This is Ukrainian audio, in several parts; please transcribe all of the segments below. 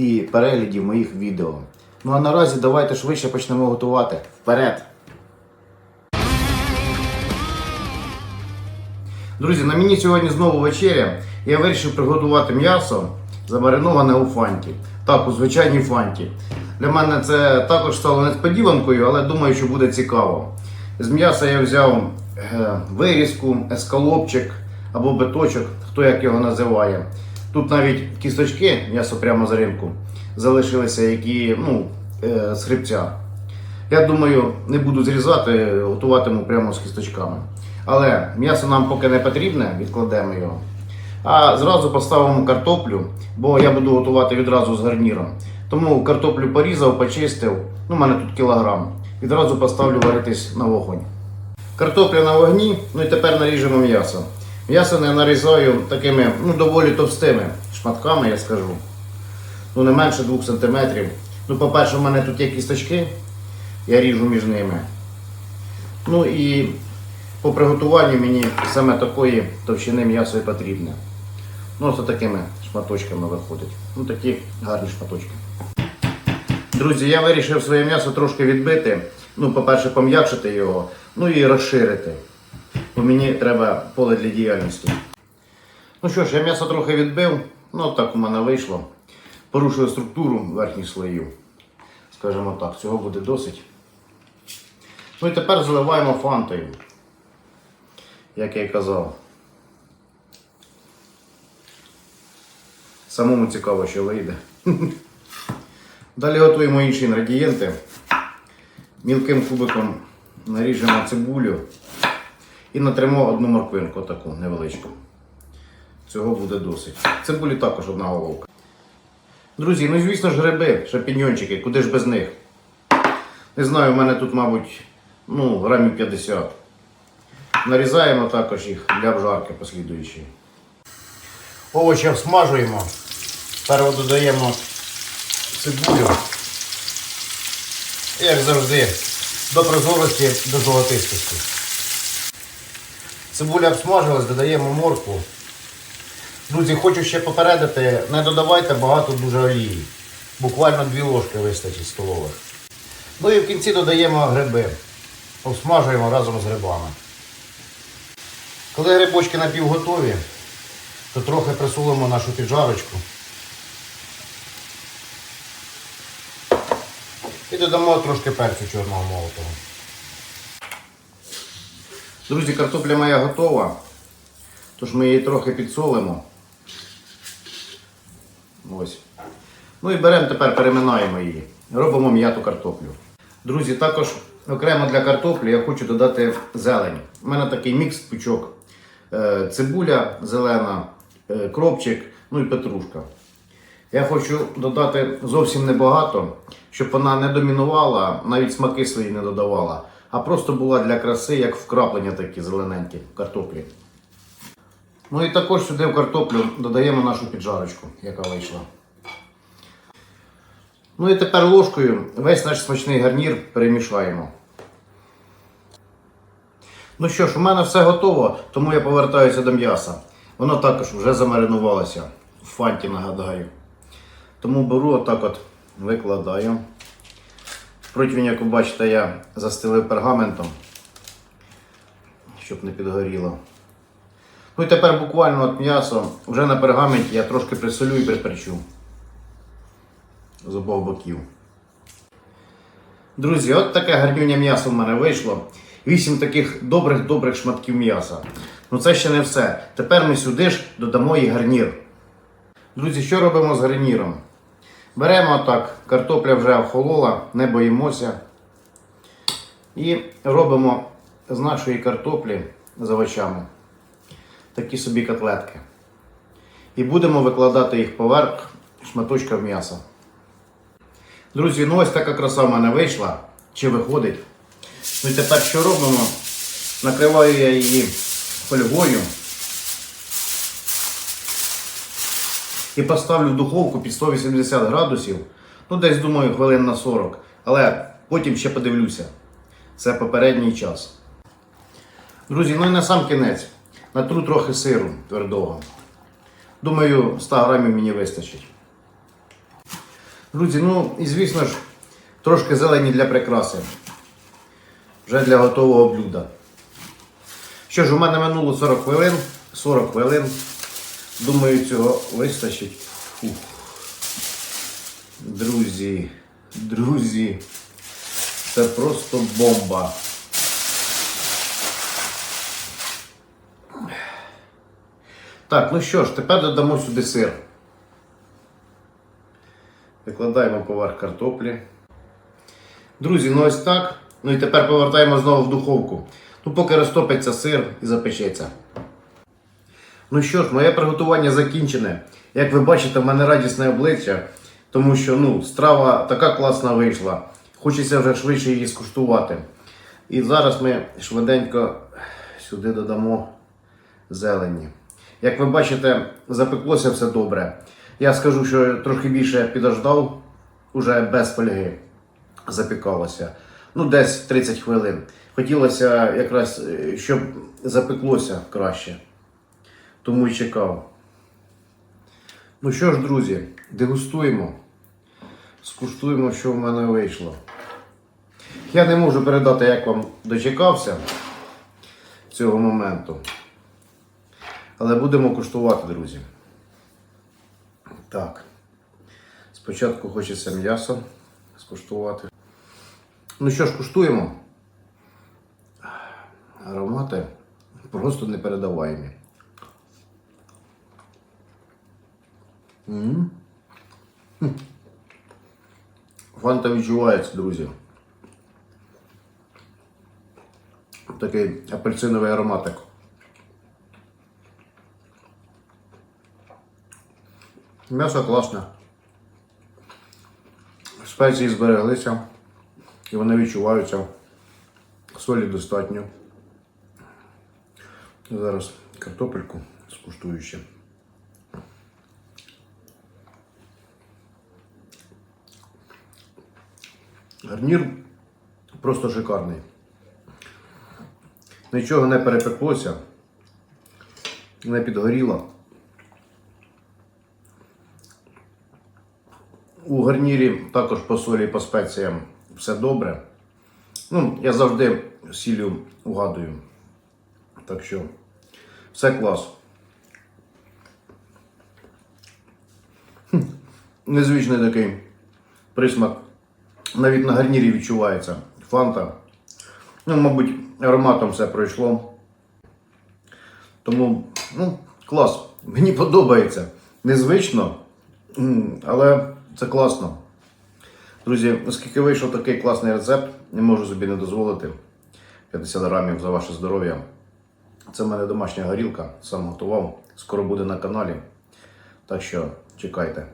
і переглядів моїх відео. Ну а наразі давайте швидше почнемо готувати. Вперед! Друзі, на мені сьогодні знову вечеря. Я вирішив приготувати м'ясо замариноване у фанті. Так, у звичайній фанті. Для мене це також стало несподіванкою, але думаю, що буде цікаво. З м'яса я взяв е, вирізку, ескалопчик або биточок, хто як його називає. Тут навіть кісточки, м'ясо прямо з ринку, залишилися, які ну, е, з хребця. Я думаю, не буду зрізати, готуватиму прямо з кісточками. Але м'ясо нам поки не потрібне, відкладемо його. А зразу поставимо картоплю, бо я буду готувати відразу з гарніром. Тому картоплю порізав, почистив. Ну, у мене тут кілограм. Відразу поставлю варитись на вогонь. Картопля на вогні, ну і тепер наріжемо м'ясо. М'ясо я нарізаю такими ну, доволі товстими шматками, я скажу. Ну, не менше 2 см. Ну, по-перше, у мене тут є кісточки, я ріжу між ними. Ну і по приготуванню мені саме такої товщини м'ясо і потрібне. Ну, це такими шматочками виходить. Ну, такі гарні шматочки. Друзі, я вирішив своє м'ясо трошки відбити. Ну, по-перше, пом'якшити його, ну і розширити. Бо мені треба поле для діяльності. Ну що ж, я м'ясо трохи відбив. Ну, так у мене вийшло. Порушую структуру верхніх слоїв. Скажімо так, цього буде досить. Ну і тепер заливаємо фантою. Як я і казав. Самому цікаво, що вийде. Далі готуємо інші інгредієнти. Мілким кубиком наріжемо цибулю і натримо одну морквинку таку невеличку. Цього буде досить. Цибулі також одна головка. Друзі, ну звісно ж гриби, шампіньончики, куди ж без них? Не знаю, в мене тут, мабуть, ну, грамів 50. Нарізаємо також їх для обжарки послідуючої. Овочі обсмажуємо. Тепер додаємо цибулю. І, Як завжди, до прозорості, до золотистості. Цибуля обсмажилась, додаємо моркву. Друзі, хочу ще попередити, не додавайте багато дуже олії. Буквально дві ложки вистачить столових. Ну і в кінці додаємо гриби. Обсмажуємо разом з грибами. Коли грибочки напівготові, то трохи присолимо нашу піджарочку. І додамо трошки перцю чорного молотого. Друзі, картопля моя готова. Тож ми її трохи підсолимо. Ось. Ну і беремо тепер, переминаємо її. Робимо м'яту картоплю. Друзі, також окремо для картоплі я хочу додати зелень. У мене такий мікс пучок. Е, Цибуля зелена, е, кропчик, ну і петрушка. Я хочу додати зовсім небагато, щоб вона не домінувала, навіть смаки свої не додавала, а просто була для краси, як вкраплення такі зелененькі в картоплі. Ну і також сюди в картоплю додаємо нашу піджарочку, яка вийшла. Ну і тепер ложкою весь наш смачний гарнір перемішаємо. Ну що ж, у мене все готово, тому я повертаюся до м'яса. Воно також вже замаринувалося в фанті, нагадаю. Тому беру отак от, викладаю. Противень, як ви бачите, я застелив пергаментом, щоб не підгоріло. Ну і тепер буквально от м'ясо вже на пергаменті я трошки присолю і приперчу з обох боків. Друзі, от таке гарнюнє м'ясо в мене вийшло. Вісім таких добрих-добрих шматків м'яса. Ну це ще не все. Тепер ми сюди ж додамо і гарнір. Друзі, що робимо з гарніром? Беремо так, картопля вже охолола, не боїмося. І робимо з нашої картоплі з овочами такі собі котлетки. І будемо викладати їх поверх шматочків м'яса. Друзі, ну ось така краса в мене вийшла. Чи виходить? Ну і тепер що робимо? Накриваю я її фольгою. І поставлю в духовку під 180 градусів. Ну, десь думаю, хвилин на 40. Але потім ще подивлюся. Це попередній час. Друзі, ну і на сам кінець. Натру трохи сиру твердого. Думаю, 100 грамів мені вистачить. Друзі, ну і звісно ж, трошки зелені для прикраси. Вже для готового блюда. Що ж, у мене минуло 40 хвилин. 40 хвилин. Думаю, цього вистачить. Фух. Друзі, друзі, це просто бомба. Так, ну що ж, тепер додамо сюди сир. Викладаємо поверх картоплі. Друзі, ну ось так. Ну і тепер повертаємо знову в духовку. Ну, поки розтопиться сир і запечеться. Ну що ж, моє приготування закінчене. Як ви бачите, в мене радісне обличчя, тому що ну, страва така класна вийшла. Хочеться вже швидше її скуштувати. І зараз ми швиденько сюди додамо зелені. Як ви бачите, запеклося все добре. Я скажу, що трохи більше підождав, уже без фольги запікалося. Ну, десь 30 хвилин. Хотілося якраз, е, щоб запеклося краще. Тому і чекав. Ну що ж, друзі, дегустуємо. Скуштуємо, що в мене вийшло. Я не можу передати, як вам дочекався цього моменту. Але будемо куштувати, друзі. Так. Спочатку хочеться м'ясо скуштувати. Ну що ж, куштуємо. Аромати просто непередаваємі. Фанта відчувається, друзі. Такий апельсиновий ароматик. М'ясо класне. Спеції збереглися і вони відчуваються. Солі достатньо. Зараз картопельку скуштую ще. Гарнір просто шикарний. Нічого не перепеклося, не підгоріло. У гарнірі також по солі і по спеціям все добре. Ну, я завжди сіллю угадую. Так що все клас. Незвичний такий присмак. Навіть на гарнірі відчувається. Фанта. Ну, мабуть, ароматом все пройшло. Тому, ну, клас. Мені подобається. Незвично, але це класно. Друзі, оскільки вийшов такий класний рецепт, не можу собі не дозволити 50 грамів за ваше здоров'я. Це в мене домашня горілка, сам готував. Скоро буде на каналі. Так що чекайте.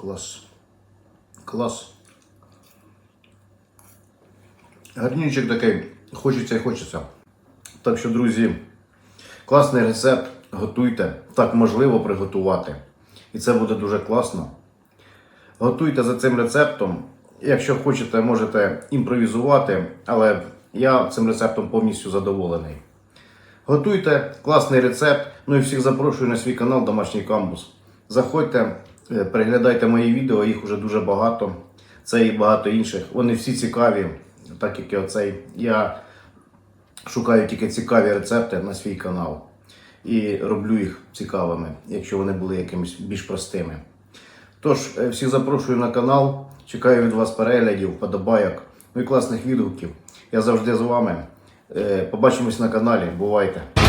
Клас. Клас. Гарнірчик такий, хочеться і хочеться. Так що, друзі, класний рецепт. Готуйте. Так можливо приготувати. І це буде дуже класно. Готуйте за цим рецептом. Якщо хочете, можете імпровізувати, але я цим рецептом повністю задоволений. Готуйте класний рецепт. Ну і всіх запрошую на свій канал Домашній Камбус. Заходьте, переглядайте мої відео, їх вже дуже багато. Це і багато інших. Вони всі цікаві, так як і оцей. Я шукаю тільки цікаві рецепти на свій канал і роблю їх цікавими, якщо вони були якимись більш простими. Тож, е, всіх запрошую на канал. Чекаю від вас переглядів, вподобайок, ну і класних відгуків. Я завжди з вами. Е, Побачимось на каналі. Бувайте!